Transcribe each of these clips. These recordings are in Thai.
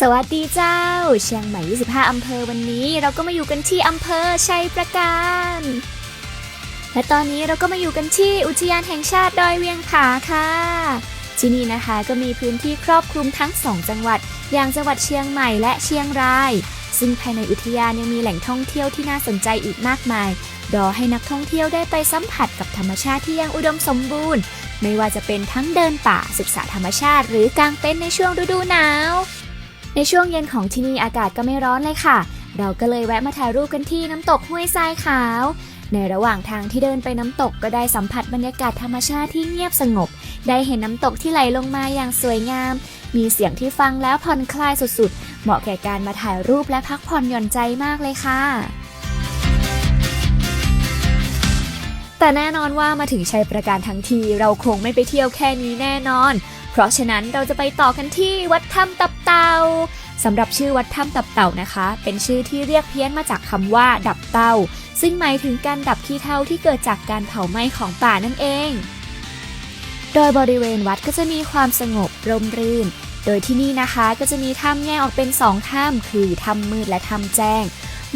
สวัสดีเจ้า เชียงใหม่ 25 อำเภอวันนี้ เราก็มาอยู่กันที่อำเภอชัยประการ และตอนนี้เราก็มาอยู่กันที่อุทยานแห่งชาติดอยเวียงผาค่ะ ที่นี่นะคะก็มีพื้นที่ครอบคลุมทั้งสองจังหวัด อย่างจังหวัดเชียงใหม่และเชียงราย ซึ่งภายในอุทยานยังมีแหล่งท่องเที่ยวที่น่าสนใจอีกมากมาย รอให้นักท่องเที่ยวได้ไปสัมผัสกับธรรมชาติที่ยังอุดมสมบูรณ์ ไม่ว่าจะเป็นทั้งเดินป่าศึกษาธรรมชาติ หรือกางเต็นท์ในช่วงฤดูหนาว ในช่วงเย็นของที่นี่อากาศก็ไม่ร้อนเลยค่ะ เราก็เลยแวะมาถ่ายรูปกันที่น้ำตกห้วยทรายขาว ในระหว่างทางที่เดินไปน้ำตกก็ได้สัมผัสบรรยากาศธรรมชาติที่เงียบสงบ ได้เห็นน้ำตกที่ไหลลงมาอย่างสวยงาม มีเสียงที่ฟังแล้วผ่อนคลายสุดๆ เหมาะแก่การมาถ่ายรูปและพักผ่อนหย่อนใจมากเลยค่ะแต่แน่นอนว่ามาถึงชัยประการทั้งทีเราคงไม่ไปเที่ยวแค่นี้แน่นอน เพราะฉะนั้นเราจะไปต่อกันที่วัดถ้ำตับ เต่าสำหรับชื่อวัดถ้ำตับเต่านะคะ เป็นชื่อที่เรียกเพี้ยนมาจากคำว่า ดับเต่าซึ่งหมายถึงการดับขี้เถ้าที่เกิดจากการเผาไหม้ของป่านั่นเอง โดยบริเวณวัดก็จะมีความสงบร่มรื่น โดยที่นี่นะคะก็จะมีถ้ำแยกออกเป็นสองถ้ำคือถ้ำมืดและถ้ำแจ้ง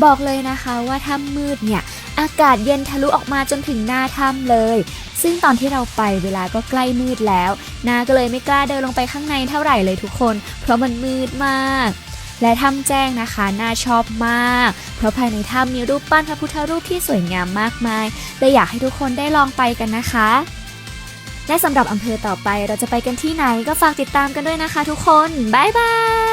บอกเลยนะคะว่าถ้ำมืดเนี่ย อากาศเย็นทะลุออกมาจนถึงหน้าถ้ำเลย ซึ่งตอนที่เราไปเวลาก็ใกล้มืดแล้ว นาก็เลยไม่กล้าเดินลงไปข้างในเท่าไหร่เลยทุกคน เพราะมันมืดมาก และถ้ำแจ้งนะคะน่าชอบมาก เพราะภายในถ้ำมีรูปปั้นพระพุทธรูปที่สวยงามมากมายเลยอยากให้ทุกคนได้ลองไปกันนะคะและสำหรับอำเภอต่อไปเราจะไปกันที่ไหนก็ฝากติดตามกันด้วยนะคะทุกคน บ๊ายบาย